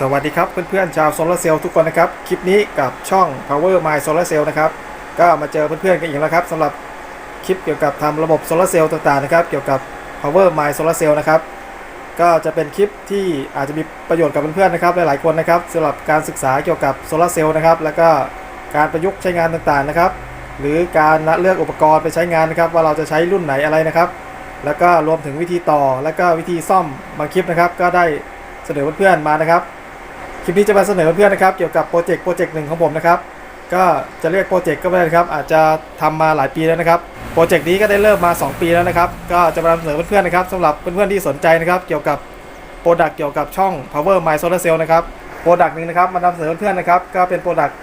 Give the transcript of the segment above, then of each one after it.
สวัสดีครับเพื่อนๆชาวโซลาร์เซลล์ทุกคนนะครับ คลิปนี้กับช่อง Power My Solar Cell นะครับ ก็มาเจอเพื่อนๆกันอีกแล้วครับสำหรับคลิปเกี่ยวกับทำระบบโซลาร์เซลล์ต่างๆนะครับเกี่ยวกับ Power My Solar Cell นะครับก็จะเป็นคลิปที่อาจจะมีประโยชน์กับเพื่อนๆนะครับหลายๆคนนะครับสำหรับการศึกษาเกี่ยวกับโซลาร์เซลล์นะครับแล้วก็การประยุกต์ใช้งานต่างๆนะครับ หรือการเลือกอุปกรณ์ไปใช้งานนะครับ ว่าเราจะใช้รุ่นไหนอะไรนะครับ แล้วก็รวมถึงวิธีต่อแล้วก็วิธีซ่อมบางคลิปนะครับ ก็ได้เสนอเพื่อนๆมานะครับ คลิปนี้จะมาเสนอเพื่อนนะครับเกี่ยวกับโปรเจกต์โปรเจกต์หนึ่งของผมนะครับ ก็จะเรียกโปรเจกต์ก็ไม่ได้นะครับ อาจจะทำมาหลายปีแล้วนะครับโปรเจกต์นี้ก็ได้เริ่มมา 2 ปีแล้วนะครับ ก็จะมานำเสนอเพื่อนๆนะครับสำหรับเพื่อนๆที่สนใจนะครับ เกี่ยวกับโปรดักต์เกี่ยวกับช่อง Power My Solar Cell นะครับโปรดักต์หนึ่งนะครับมานำเสนอเพื่อนๆนะครับก็เป็นโปรดักต์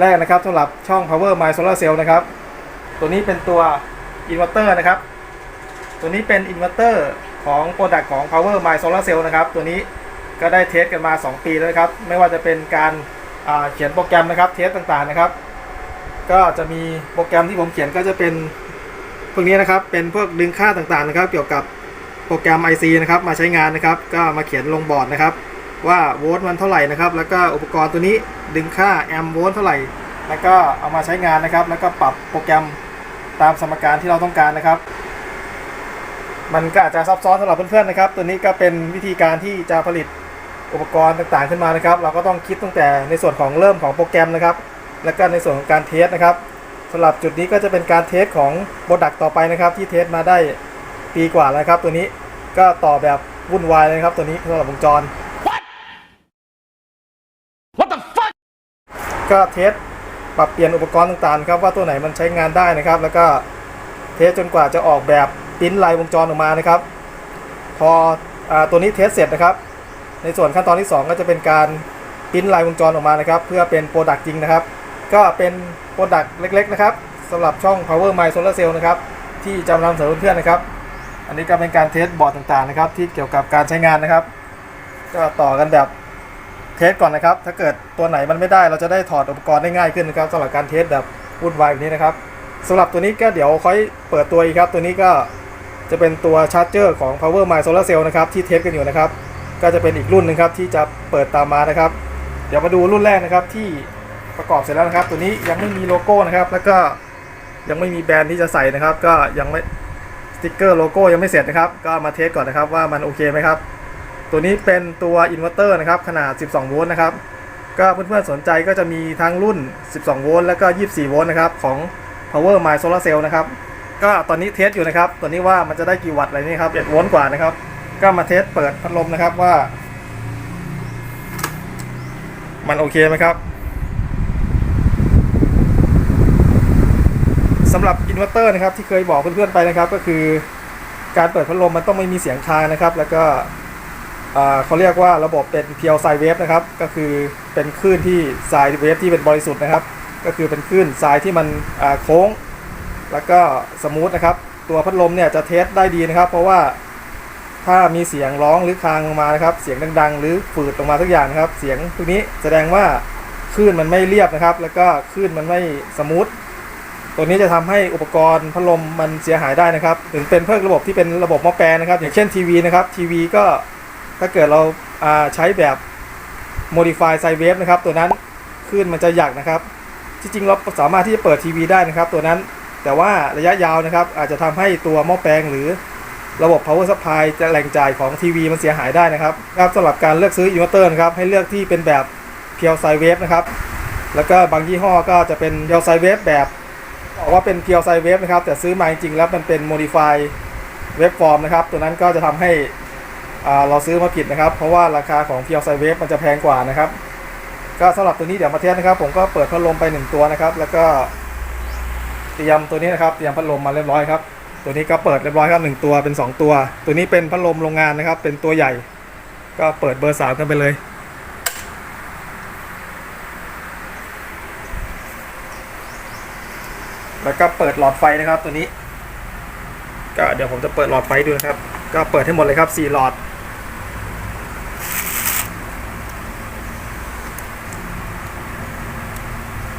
แรกนะครับสำหรับช่อง Power My Solar Cell นะครับตัวนี้เป็นตัวอินเวอร์เตอร์นะครับตัวนี้เป็นอินเวอร์เตอร์ของโปรดักต์ของ Power My Solar Cell นะครับตัวนี้ ก็ได้เทสกันมา 2 ปีแล้วครับ ไม่ว่าจะเป็นการเขียนโปรแกรมนะครับ เทสต่างๆนะครับ ก็จะมีโปรแกรมที่ผมเขียนก็จะเป็นพวกนี้นะครับ เป็นพวกดึงค่าต่างๆนะครับ เกี่ยวกับโปรแกรม IC นะครับ มาใช้งานนะครับ ก็มาเขียนลงบอร์ดนะครับ ว่าโวลต์มันเท่าไหร่นะครับ แล้วก็อุปกรณ์ตัวนี้ดึงค่าแอมป์โวลต์เท่าไหร่ แล้วก็เอามาใช้งานนะครับ แล้วก็ปรับโปรแกรมตามสมการที่เราต้องการนะครับ มันก็อาจจะซับซ้อนสำหรับเพื่อนๆนะครับ ตัวนี้ก็เป็นวิธีการที่จะผลิต อุปกรณ์ต่างๆขึ้นมานะครับ เราก็ต้องคิดตั้งแต่ในส่วนของเริ่มของโปรแกรมนะครับ แล้วก็ในส่วนของการเทสนะครับสำหรับจุดนี้ก็จะเป็นการเทสของโปรดักต์ต่อไปนะครับ ที่เทสมาได้ปีกว่าแล้วนะครับ ตัวนี้ก็ต่อแบบวุ่นวายเลยนะครับ ตัวนี้สำหรับวงจร What the fuck ก็เทสปรับเปลี่ยนอุปกรณ์ต่างๆนะครับว่าตัวไหนมันใช้งานได้นะครับ แล้วก็เทสจนกว่าจะออกแบบปริ้นลายวงจรออกมานะครับ พออาตัวนี้เทสเสร็จนะครับ ในส่วนขั้นตอนที่ 2 ก็จะเป็นการปริ้นลายวงจรออกมานะครับ เพื่อเป็นโปรดักต์จริงนะครับ ก็เป็นโปรดักต์เล็ก ๆ นะครับสำหรับช่อง Power My Solar Cell นะครับ ที่จะนำเสนอเพื่อนๆนะครับ อันนี้ก็เป็นการเทสบอร์ดต่างๆนะครับ ที่เกี่ยวกับการใช้งานนะครับ ก็ต่อกันแบบเทสก่อนนะครับ ถ้าเกิดตัวไหนมันไม่ได้เราจะได้ถอดอุปกรณ์ได้ง่ายขึ้นนะครับสำหรับการเทสแบบวุ่นวายแบบนี้นะครับสำหรับตัวนี้ก็เดี๋ยวค่อยเปิดตัวอีกครับ ตัวนี้ก็จะเป็นตัวชาร์จเจอร์ของ Power My Solar Cell นะครับที่เทสกันอยู่นะครับ ก็จะเป็นอีกรุ่นหนึงครับที่จะเปิดตามมานะครับ เดี๋ยวมาดูรุ่นแรกนะครับที่ประกอบเสร็จแล้วนะครับ ตัวนี้ยังไม่มีโลโก้นะครับ แล้วก็ยังไม่มีแบรนด์ที่จะใส่นะครับ ก็ยังไม่สติกเกอร์โลโก้ยังไม่เสร็จนะครับ ก็มาเทสก่อนนะครับว่ามันโอเคไหมครับ ตัวนี้เป็นตัวอินเวอร์เตอร์นะครับขนาด 12 โวลต์นะครับ ก็เพื่อนๆสนใจก็จะมีทั้งรุ่น 12 โวลต์แล้วก็ 24 โวลต์นะครับของ Power My Solar Cell นะครับ ก็ตอนนี้เทสอยู่นะครับ ตัวนี้ว่ามันจะได้กี่วัตต์อะไรนี่ครับ1โวลต์กว่านะครับ ก็มาเทสเปิดพัดลมนะครับว่า มันโอเคไหมครับสำหรับอินเวอร์เตอร์นะครับที่เคยบอกเพื่อนๆไปนะครับ ก็คือการเปิดพัดลมมันต้องไม่มีเสียงคางนะครับ แล้วก็เขาเรียกว่าระบบเป็นเพียวไซเวฟนะครับ ก็คือเป็นคลื่นที่ไซเวฟที่เป็นบริสุทธิ์นะครับ ก็คือเป็นคลื่นทรายที่มันโค้ง แล้วก็สมูทนะครับ ตัวพัดลมเนี่ยจะเทสได้ดีนะครับ เพราะว่า ถ้ามีเสียงร้องหรือคางลงมานะครับ เสียงดังๆ หรือฝืดลงมาทุกอย่างนะครับ เสียงพวกนี้แสดงว่าคลื่นมันไม่เรียบนะครับ แล้วก็คลื่นมันไม่สมูทตัวนี้จะทำให้อุปกรณ์พัดลมมันเสียหายได้นะครับถึงเป็นเพิ่มระบบที่เป็นระบบหม้อแปลนะครับ อย่างเช่นทีวีนะครับทีวีก็ถ้าเกิดเราใช้แบบ modify sine wave นะครับ ตัวนั้นคลื่นมันจะหยักนะครับ ที่จริงเราสามารถที่จะเปิดทีวีได้นะครับ ตัวนั้นแต่ว่าระยะยาวนะครับ อาจจะทำให้ตัวหม้อแปลงหรือ ระบบ power supply จะแหล่งจ่ายของทีวีมันเสียหายได้นะครับครับสำหรับการเลือกซื้ออินเวอร์เตอร์นะครับให้เลือกที่เป็นแบบเพียวไซเวฟนะครับแล้วก็บางยี่ห้อก็จะเป็นเพียวไซเวฟแบบบอกว่าเป็นเพียวไซเวฟนะครับแต่ซื้อมาจริงๆแล้วมันเป็น modify เว็บฟอร์มนะครับตัวนั้นก็จะทำให้เราซื้อมาผิดนะครับ เพราะว่าราคาของเพียวไซเวฟมันจะแพงกว่านะครับ ก็สำหรับตัวนี้เดี๋ยวมาเทสนะครับ ผมก็เปิดพัดลมไปหนึ่งตัวนะครับ แล้วก็เตรียมตัวนี้นะครับเตรียมพัดลมมาเรียบร้อยครับ ตัวนี้ก็เปิดเรียบร้อยครับหนึ่งตัวเป็นสองตัว ตัวนี้เป็นพัดลมโรงงานนะครับ เป็นตัวใหญ่ ก็เปิดเบอร์สามกันไปเลย แล้วก็เปิดหลอดไฟนะครับตัวนี้ ก็เดี๋ยวผมจะเปิดหลอดไฟดูนะครับ ก็เปิดให้หมดเลยครับ4หลอด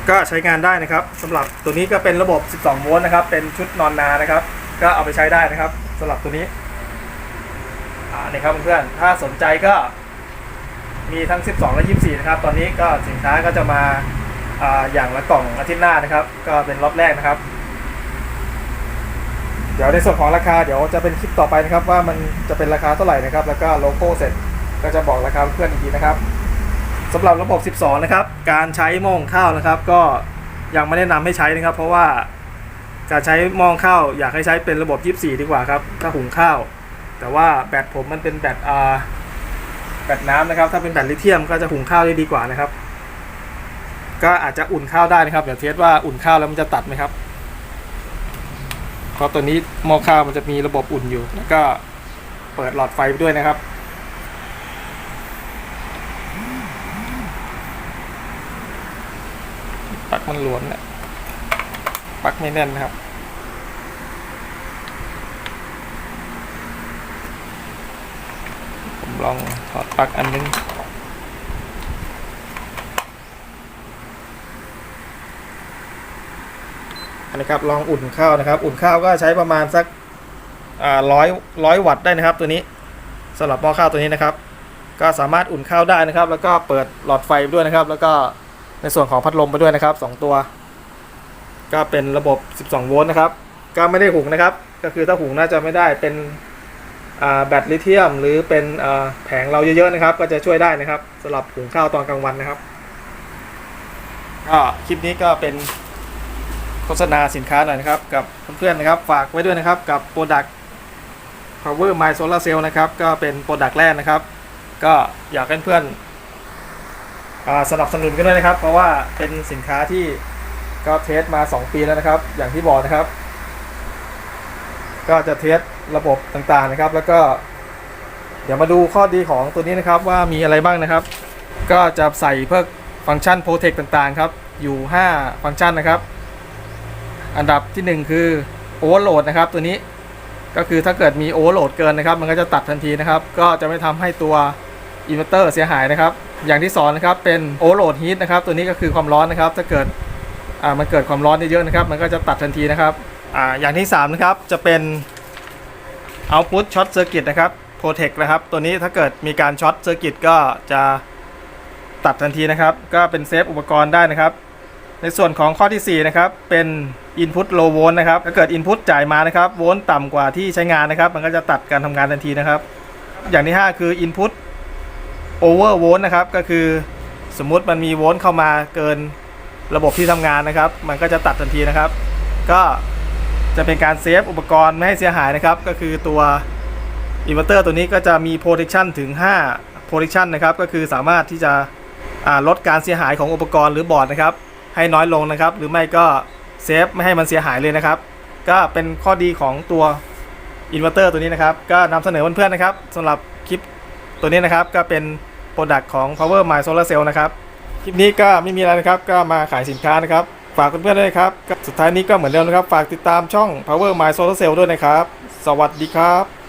ก็ใช้งานได้นะครับสำหรับตัวนี้ก็เป็นระบบ 12 โวลต์นะครับ เป็นชุดนอนนานะครับ ก็เอาไปใช้ได้นะครับสำหรับตัวนี้อ่านี่ครับเพื่อนๆถ้าสนใจก็มีทั้ง 12 และ 24 นะครับ ตอนนี้ก็สินค้าก็จะมาอ่าอย่างละกล่องอาทิตย์หน้านะครับ ก็เป็นล็อตแรกนะครับ เดี๋ยวในส่วนของราคาเดี๋ยวจะเป็นคลิปต่อไปนะครับ ว่ามันจะเป็นราคาเท่าไหร่นะครับ แล้วก็โลโก้เสร็จก็จะบอกราคาเพื่อนอีกทีนะครับสำหรับระบบ 12 นะครับ การใช้หม้อหุงข้าวนะครับ ก็ยังไม่แนะนำให้ใช้นะครับ เพราะว่า การใช้มองข้าวอยากให้ใช้เป็นระบบ 24 ดีกว่าครับ ถ้าหุงข้าว แต่ว่าแบตผมมันเป็นแบตอ่าแบตน้ำนะครับ ถ้าเป็นแบตลิเธียมก็จะหุงข้าวได้ดีกว่านะครับ ก็อาจจะอุ่นข้าวได้นะครับ เดี๋ยวเทสว่าอุ่นข้าวแล้วมันจะตัดไหมครับ เพราะตัวนี้หม้อข้าวมันจะมีระบบอุ่นอยู่ แล้วก็เปิดหลอดไฟไปด้วยนะครับปลั๊กมันหลวมเนี่ย ปักไม่แน่นนะครับ ผมลองถอดปักอันนึงอันนี้ครับลองอุ่นข้าวนะครับ อุ่นข้าวก็ใช้ประมาณสักร้อยร้อยวัตต์ได้นะครับ ตัวนี้สำหรับหม้อข้าวตัวนี้นะครับ ก็สามารถอุ่นข้าวได้นะครับ แล้วก็เปิดหลอดไฟด้วยนะครับ แล้วก็ในส่วนของพัดลมไปด้วยนะครับสองตัว ก็เป็นระบบ 12 โวลต์นะครับ ก็ไม่ได้หุงนะครับ ก็คือถ้าหุงน่าจะไม่ได้เป็นแบตลิเธียม หรือเป็นแผงเราเยอะๆนะครับ ก็จะช่วยได้นะครับสำหรับหุงข้าวตอนกลางวันนะครับก็คลิปนี้ก็เป็นโฆษณาสินค้าหน่อยนะครับ กับเพื่อนๆนะครับ ฝากไว้ด้วยนะครับกับ Product Power My Solar Cell นะครับ ก็เป็น Product แรกนะครับ ก็อยากให้เพื่อนอสนับสนุนกันด้วยนะครับ เพราะว่าเป็นสินค้าที่ ก็เทสมา 2 ปีแล้วนะครับ อย่างที่บอกนะครับ ก็จะเทสระบบต่างๆนะครับ แล้วก็ เดี๋ยวมาดูข้อดีของตัวนี้นะครับว่ามีอะไรบ้างนะครับ ก็จะใส่เพื่อฟังก์ชัน Protect ต่างๆครับ อยู่ 5 ฟังก์ชันนะครับ อันดับที่ 1 คือโอเวอร์โหลดนะครับ ตัวนี้ก็คือถ้าเกิดมีโอเวอร์โหลดเกินนะครับ มันก็จะตัดทันทีนะครับ ก็จะไม่ทำให้ตัวอินเวอร์เตอร์เสียหายนะครับ อย่างที่สองนะครับเป็นโอเวอร์โหลดฮีทนะครับ ตัวนี้ก็คือความร้อนนะครับ ถ้าเกิด อ่ามันเกิดความร้อนเยอะๆนะครับ มันก็จะตัดทันทีนะครับอ่าอย่างที่สามนะครับจะเป็น Output Short Circuit นะครับ Protect นะครับ ตัวนี้ถ้าเกิดมีการช็อตเซอร์กิตก็จะตัดทันทีนะครับ ก็เป็นเซฟอุปกรณ์ได้นะครับ ในส่วนของข้อที่ 4 นะครับ เป็น Input Low Volt นะครับถ้าเกิด Input จ่ายมานะครับ โวลต์ต่ำกว่าที่ใช้งานนะครับ มันก็จะตัดการทำงานทันทีนะครับ อย่างที่ 5 คือ Input Over Volt นะครับ ก็คือสมมุติมันมีโวลต์เข้ามาเกิน ระบบที่ทำงานนะครับ มันก็จะตัดทันทีนะครับ ก็จะเป็นการเซฟอุปกรณ์ไม่ให้เสียหายนะครับ ก็คือตัวอินเวอร์เตอร์ตัวนี้ก็จะมี protection ถึง5 protection นะครับ ก็คือสามารถที่จะลดการเสียหายของอุปกรณ์หรือบอร์ดนะครับ ให้น้อยลงนะครับ หรือไม่ก็เซฟไม่ให้มันเสียหายเลยนะครับ ก็เป็นข้อดีของตัวอินเวอร์เตอร์ตัวนี้นะครับ ก็นำเสนอเพื่อนๆนะครับสำหรับคลิปตัวนี้นะครับ ก็เป็นโปรดักต์ของ Power My Solar Cell นะครับ คลิปนี้ก็ไม่มีอะไรนะครับ ก็มาขายสินค้านะครับ ฝากเพื่อนๆด้วยครับ สุดท้ายนี้ก็เหมือนเดิมนะครับ ฝากติดตามช่อง Power My Solar Cell ด้วยนะครับ สวัสดีครับ